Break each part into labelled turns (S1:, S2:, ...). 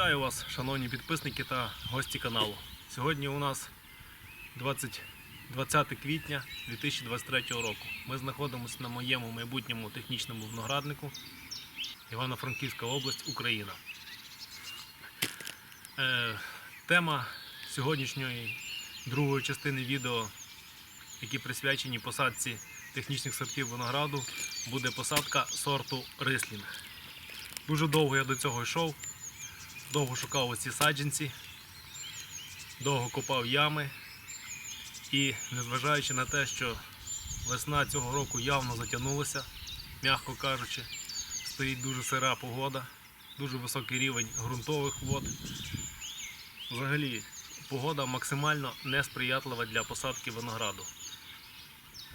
S1: Вітаю вас, шановні підписники та гості каналу. Сьогодні у нас 20, 20 квітня 2023 року. Ми знаходимося на моєму майбутньому технічному винограднику Івано-Франківська область, Україна. Е, тема сьогоднішньої другої частини відео, які присвячені посадці технічних сортів винограду, буде посадка сорту рислінг. Дуже довго я до цього йшов, довго шукав оці саджанці, довго копав ями. І незважаючи на те, що весна цього року явно затягнулася, м'яко кажучи, стоїть дуже сира погода, дуже високий рівень ґрунтових вод. Взагалі, погода максимально несприятлива для посадки винограду.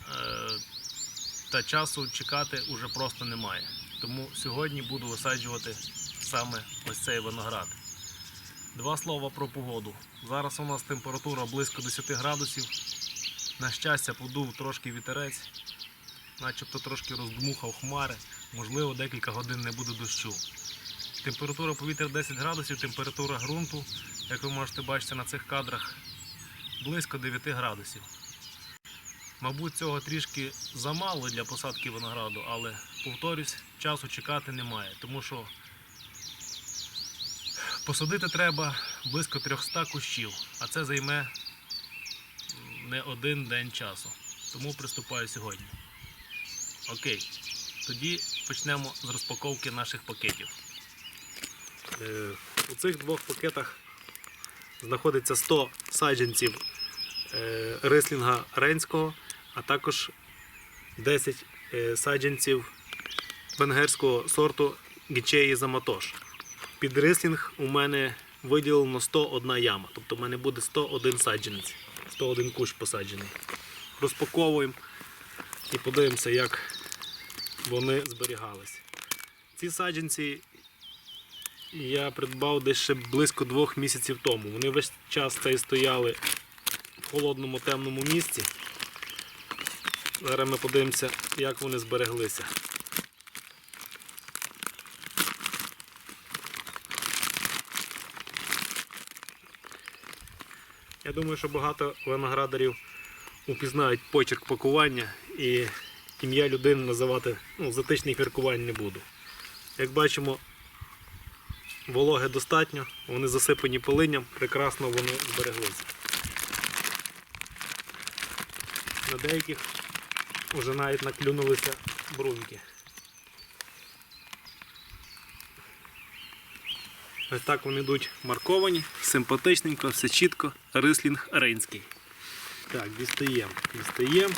S1: Е, Та часу чекати уже просто немає. Тому сьогодні буду висаджувати саме ось цей виноград. Два слова про погоду. Зараз у нас температура близько 10 градусів. На щастя, подув трошки вітерець, начебто трошки роздмухав хмари, можливо, декілька годин не буде дощу. Температура повітря 10 градусів, температура ґрунту, як ви можете бачити на цих кадрах, близько 9 градусів. Мабуть, цього трішки замало для посадки винограду, але повторюсь, часу чекати немає, тому що посадити треба близько 300 кущів, а це займе не один день часу. Тому приступаю сьогодні. Окей, тоді почнемо з розпаковки наших пакетів. Е, у цих двох пакетах знаходиться 100 саджанців е, рислінга ренського, а також 10 е, саджанців венгерського сорту Гічеї Заматош. Під рислінг у мене виділено 101 яма, тобто в мене буде 101 саджанець, 101 кущ посаджений. Розпаковуємо і подивимося, як вони зберігались. Ці саджанці я придбав десь ще близько двох місяців тому. Вони весь час цей стояли в холодному темному місці. Зараз ми подивимося, як вони збереглися. Я думаю, що багато виноградарів упізнають почерк пакування і ім'я людини називати ну, затичних міркувань не буду. Як бачимо, вологи достатньо, вони засипані полинням, прекрасно вони збереглися. На деяких вже навіть наклюнулися бруньки. Ось так вони йдуть марковані, симпатичненько, все чітко, рислінг рейнський. Так, дістаємо, дістаємо.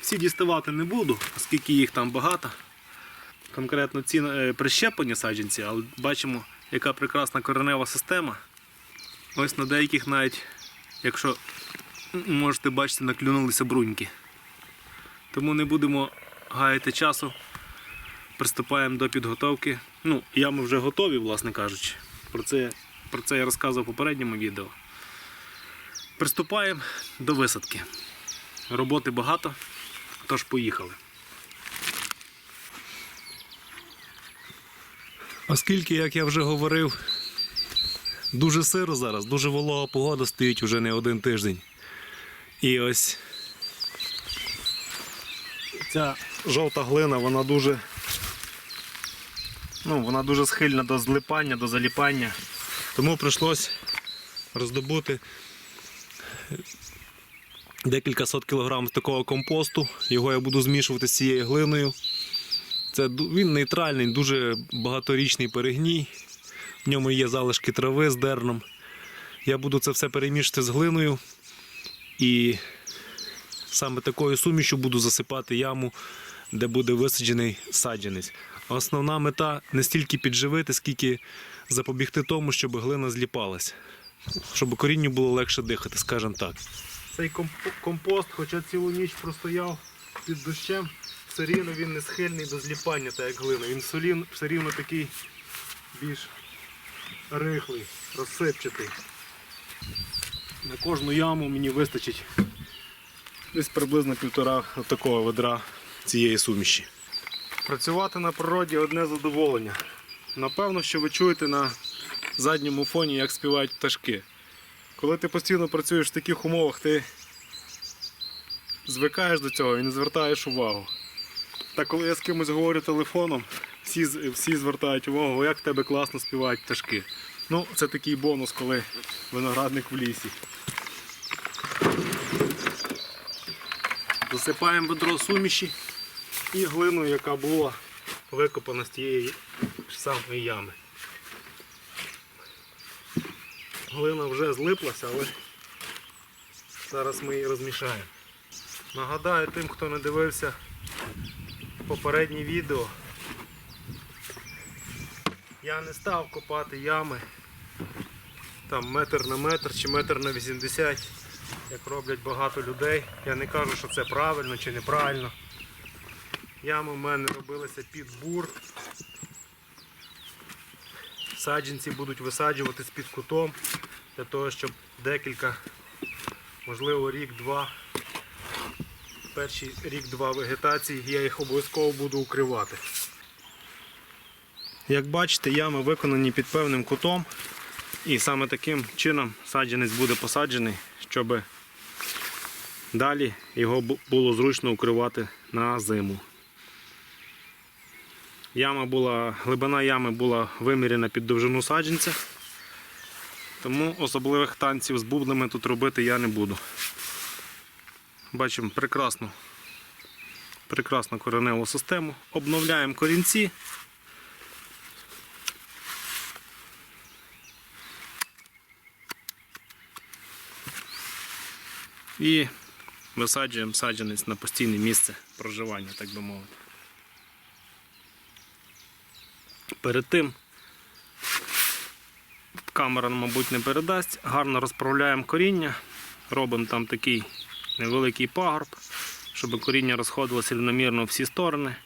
S1: Всі діставати не буду, оскільки їх там багато. Конкретно ці е, прищеплені саджанці, але бачимо, яка прекрасна коренева система. Ось на деяких навіть, якщо можете бачити, наклюнулися бруньки. Тому не будемо гаяти часу. Приступаємо до підготовки. Ну, ями вже готові, власне кажучи. Про це, про це я розказував в попередньому відео. Приступаємо до висадки. Роботи багато, тож поїхали. Оскільки, як я вже говорив, дуже сиро зараз, дуже волога погода стоїть уже не один тиждень. І ось ця жовта глина, вона дуже, ну, вона дуже схильна до злипання, до заліпання. Тому прийшлось роздобути декілька сот кілограм з такого компосту. Його я буду змішувати з цією глиною. Це він нейтральний, дуже багаторічний перегній. В ньому є залишки трави з дерном. Я буду це все перемішати з глиною і саме такою сумішю буду засипати яму, де буде висаджений саджанець. Основна мета не стільки підживити, скільки запобігти тому, щоб глина зліпалась, щоб корінню було легше дихати, скажімо так. Цей компост, хоча цілу ніч простояв під дощем, все рівно він не схильний до зліпання, так як глина. Він все рівно, все рівно такий більш рихлий, розсипчатий. На кожну яму мені вистачить десь приблизно півтора такого ведра цієї суміші. Працювати на природі одне задоволення. Напевно, що ви чуєте на задньому фоні, як співають пташки. Коли ти постійно працюєш в таких умовах, ти звикаєш до цього і не звертаєш увагу. Та коли я з кимось говорю телефоном, всі, всі звертають увагу, як в тебе класно співають пташки. Ну, це такий бонус, коли виноградник в лісі. Досипаємо ведро суміші і глину, яка була викопана з тієї ж самої ями. Глина вже злиплася, але зараз ми її розмішаємо. Нагадаю тим, хто не дивився попереднє відео. Я не став копати ями там метр на метр чи метр на 80, як роблять багато людей. Я не кажу, що це правильно чи неправильно. Ями в мене робилися під бур. Саджанці будуть висаджуватись під кутом для того, щоб декілька, можливо рік-два, перший рік-два вегетації я їх обов'язково буду укривати. Як бачите, ями виконані під певним кутом. І саме таким чином саджанець буде посаджений, щоб далі його було зручно укривати на зиму. Яма була, глибина ями була виміряна під довжину саджанця, тому особливих танців з бубнами тут робити я не буду. Бачимо прекрасну, прекрасну кореневу систему. Обновляємо корінці. І висаджуємо саджанець на постійне місце проживання, так би мовити. Перед тим камера, мабуть, не передасть. Гарно розправляємо коріння, робимо там такий невеликий пагорб, щоб коріння розходилося рівномірно всі сторони.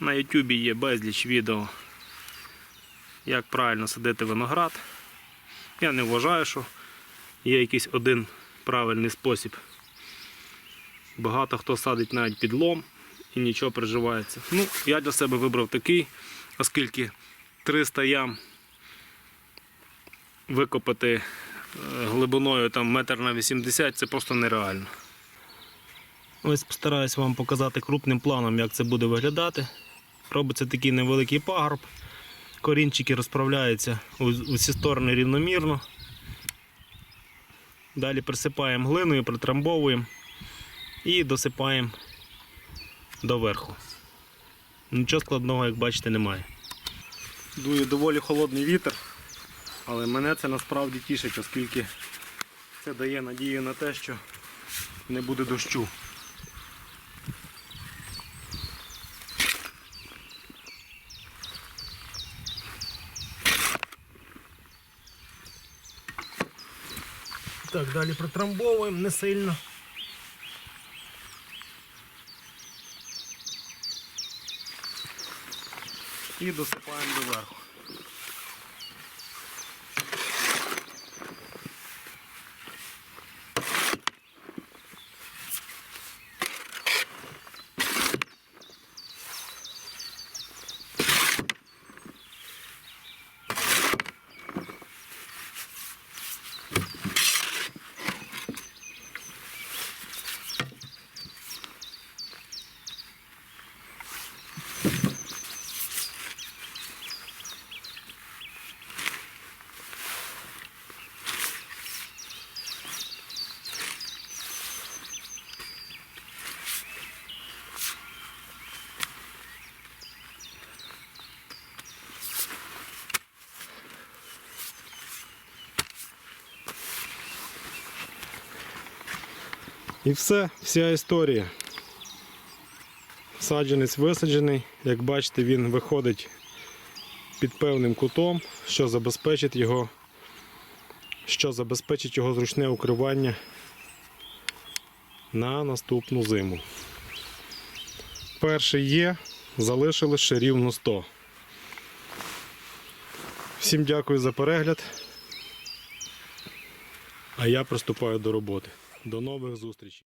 S1: На YouTube є безліч відео, як правильно садити виноград. Я не вважаю, що є якийсь один правильний спосіб. Багато хто садить навіть під лом і нічого приживається. Ну, я для себе вибрав такий, оскільки 300 ям викопати е, глибиною там метр на 80 це просто нереально. Ось постараюсь вам показати крупним планом, як це буде виглядати. Робиться такий невеликий пагорб. Корінчики розправляються у всі сторони рівномірно. Далі присипаємо глиною, притрамбовуємо і досипаємо доверху. Нічого складного, як бачите, немає. Дує доволі холодний вітер, але мене це насправді тішить, оскільки це дає надію на те, що не буде дощу. Так, далі протрамбовуємо не сильно. І досипаємо доверху. І все, вся історія. Саджанець висаджений, як бачите, він виходить під певним кутом, що забезпечить його, що забезпечить його зручне укривання на наступну зиму. Перший є, залишилось ще рівно 100. Всім дякую за перегляд. А я приступаю до роботи. До нових зустрічей.